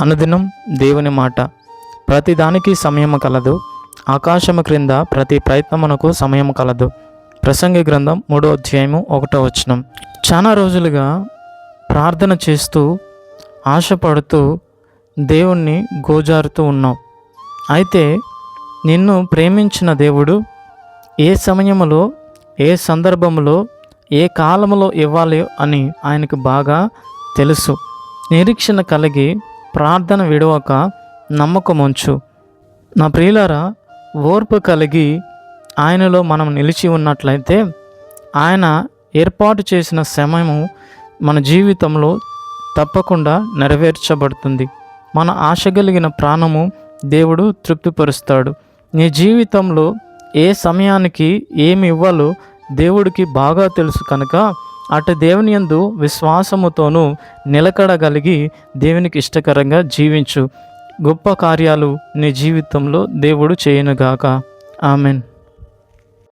అనుదినం దేవుని మాట. ప్రతిదానికి సమయము కలదు. ఆకాశము క్రింద ప్రతి ప్రయత్నమునకు సమయం కలదు. ప్రసంగి గ్రంథం మూడో అధ్యాయము ఒకటో వచనం. చాలా రోజులుగా ప్రార్థన చేస్తూ ఆశపడుతూ దేవుణ్ణి గోజారుతూ ఉన్నాం. అయితే నిన్ను ప్రేమించిన దేవుడు ఏ సమయములో ఏ సందర్భములో ఏ కాలములో ఇవ్వాలి అని ఆయనకు బాగా తెలుసు. నిరీక్షణ కలిగి ప్రార్థన విడవక నమ్మకముంచు. నా ప్రియులారా ఓర్పు కలిగి ఆయనలో మనం నిలిచి ఉన్నట్లయితే ఆయన ఏర్పాటు చేసిన సమయము మన జీవితంలో తప్పకుండా నెరవేర్చబడుతుంది. మన ఆశ కలిగిన ప్రాణము దేవుడు తృప్తిపరుస్తాడు. నీ జీవితంలో ఏ సమయానికి ఏమి ఇవ్వాలో దేవుడికి బాగా తెలుసు కనుక అటు దేవుని యందు విశ్వాసముతోనూ నిలకడగలిగి దేవునికి ఇష్టకరంగా జీవించు. గొప్ప కార్యాలు నీ జీవితంలో దేవుడు చేయనుగాక. ఆమెన్.